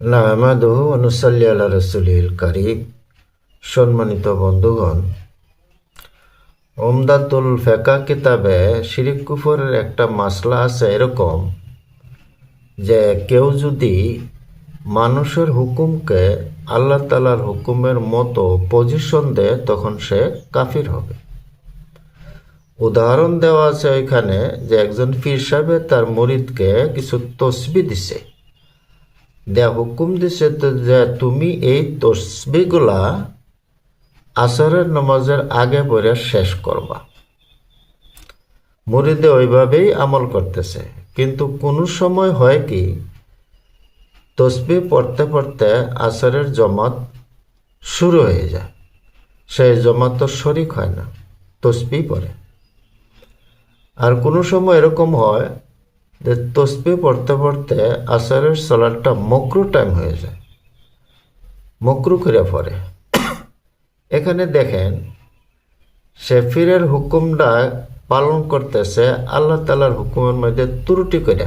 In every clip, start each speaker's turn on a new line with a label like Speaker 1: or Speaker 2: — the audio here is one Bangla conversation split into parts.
Speaker 1: আল্লাহ রসুলিল কারিম। সম্মানিত বন্ধুগণ ওমদাতুল ফেকা কিতাবে শিরিক কুফরের একটা মাসলা আছে এরকম যে কেউ যদি মানুষের হুকুমকে আল্লাহ তালার হুকুমের মতো পজিশন দেয়, তখন সে কাফির হবে। উদাহরণ দেওয়া আছে ওইখানে যে একজন পীর সাহেব তার মরিদকে কিছু তসবি দিছে। দেয়া হুকুম দিছে যে তুমি এই তসবিগুলা আসরের নমাজের আগে পরে শেষ করবা। মুরিদে ওইভাবেই আমল করতেছে। কিন্তু কোনো সময় হয় কি তসবি পড়তে পড়তে আসরের জমাত শুরু হয়ে যায়। সেই জমাত তো শরিক হয় না তসবি পড়ে। আর কোনো সময় এরকম হয় তসবি পড়তে পড়তে আসরের সলাটটা মকরু টাইম হয়ে যায়। মকরু করে পড়ে। এখানে দেখেন সে ফিরের হুকুমটা পালন করতেছে আল্লাহ তালার হুকুমের মধ্যে ত্রুটি করে।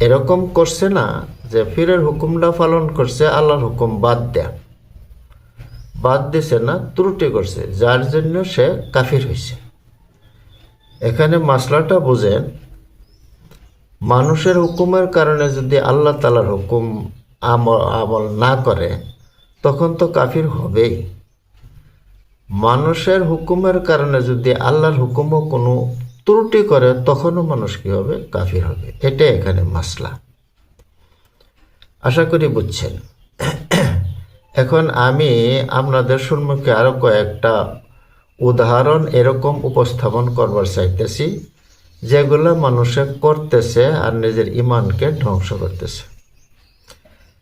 Speaker 1: এরকম করছে না যে ফিরের হুকুমটা পালন করছে, আল্লাহর হুকুম বাদ দেয়া। বাদ দিছে না, ত্রুটি করছে, যার জন্য সে কাফির হয়েছে। এখানে মাসলাটা বুঝেন মানুষের হুকুমের কারণে যদি আল্লাহ তালার হুকুম আমল আমল না করে, তখন তো কাফির হবেই। মানুষের হুকুমের কারণে যদি আল্লাহর হুকুমও কোনো ত্রুটি করে, তখনও মানুষ কী হবে? কাফির হবে। এটাই এখানে মাসলা। আশা করি বুঝছেন। এখন আমি আপনাদের সম্মুখে আরও কয়েকটা উদাহরণ এরকম উপস্থাপন করবার চাইতেছি। যেগুলো মানুষে করতেছে আর নিজের ইমানকে ধ্বংস করতেছে।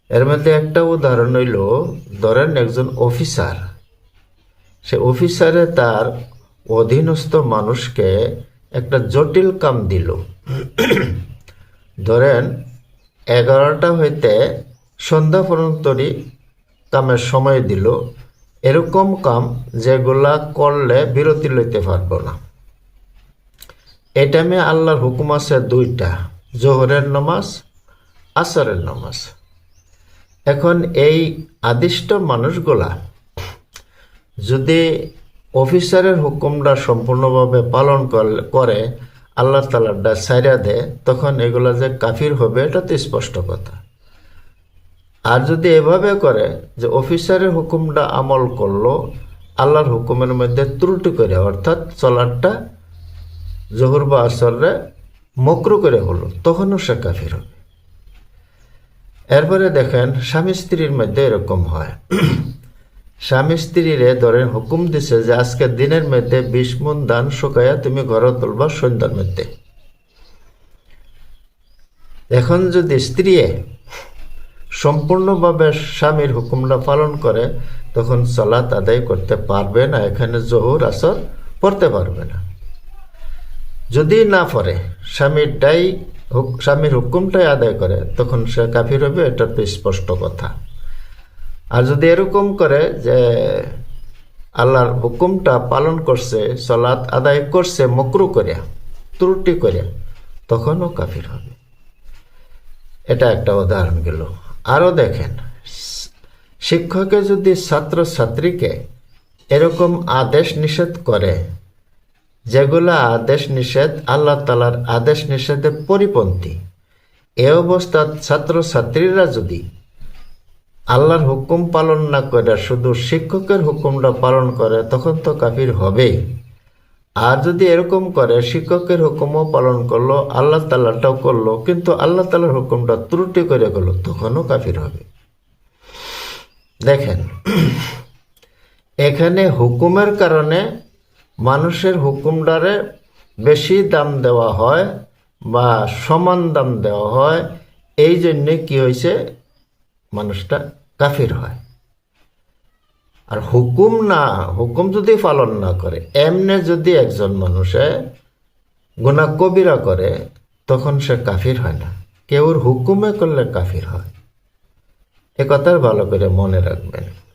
Speaker 1: এর মধ্যে একটা উদাহরণ হইল, ধরেন একজন অফিসার। সে অফিসারে তার অধীনস্থ মানুষকে একটা জটিল কাম দিল। ধরেন এগারোটা হইতে সন্ধ্যা পর্যন্তই কামের সময় দিল। এরকম কাম যেগুলা করলে বিরতি লইতে পারব না। এই টাইমে আল্লাহর হুকুম আছে দুইটা, জোহরের নামাজ, আসরের নামাজ। এখন এই আদিষ্ট মানুষগুলা যদি অফিসারের হুকুমটা সম্পূর্ণভাবে পালন করে আল্লাহ তালারটা সাইরা দেয়, তখন এগুলা যে কাফির হবে, এটা তো স্পষ্ট কথা। আর যদি এভাবে করে যে অফিসারের হুকুমটা আমল করল, আল্লাহর হুকুমের মধ্যে ত্রুটি করে, অর্থাৎ চলারটা জহুর বা আসরে মকরু করে হলো, তখনও সে কাফির হবে। এরপরে দেখেন, স্বামী স্ত্রীর মধ্যে এরকম হয়। স্বামী স্ত্রীরে ধরেন, হুকুম দিছে যে আজকে দিনের মধ্যে বিশ মন দান শুকাইয়া তুমি ঘরে তুলবা সন্ধ্যার মধ্যে। এখন যদি স্ত্রী সম্পূর্ণভাবে স্বামীর হুকুমটা পালন করে, তখন সলাত আদায় করতে পারবে না, এখানে জহুর, আসর পড়তে পারবে না। যদি না পড়ে স্বামীরটাই স্বামীর হুকুমটাই আদায় করে, তখন সে কাফির হবে এটা তো স্পষ্ট কথা। আর যদি এরকম করে যে আল্লাহর হুকুমটা পালন করছে সলাৎ আদায় করছে, মকরু করিয়া ত্রুটি করিয়া তখনও কাফির হবে। এটা একটা উদাহরণ গেল। আরও দেখেন, শিক্ষকে যদি ছাত্র ছাত্রীকে এরকম আদেশ নিষেধ করে যেগুলা আদেশ নিষেধ আল্লাহ তালার আদেশ নিষেধের পরিপন্থী। এ অবস্থাত ছাত্র ছাত্রীরা যদি আল্লাহর হুকুম পালন না করে, শুধু শিক্ষকের হুকুমটা পালন করে, তখন তো কাফির হবেই আর যদি এরকম করে, শিক্ষকের হুকুমও পালন করল, আল্লাহ তাল্লাহটাও করল, কিন্তু আল্লাহ তালার হুকুমটা ত্রুটি করে গেল, তখনও কাফির হবে। দেখেন, এখানে হুকুমের কারণে মানুষের হুকুমটারে বেশি দাম দেওয়া হয় বা সমান দাম দেওয়া হয়, এই জন্যে কি হয়েছে মানুষটা কাফির হয়। আর হুকুম না, হুকুম যদি পালন না করে, এমনে যদি একজন মানুষে গুণা কবিরা করে, তখন সে কাফির হয় না। কেউর হুকুমে করলে কাফির হয়। এ কথার ভালো করে মনে রাখবেন।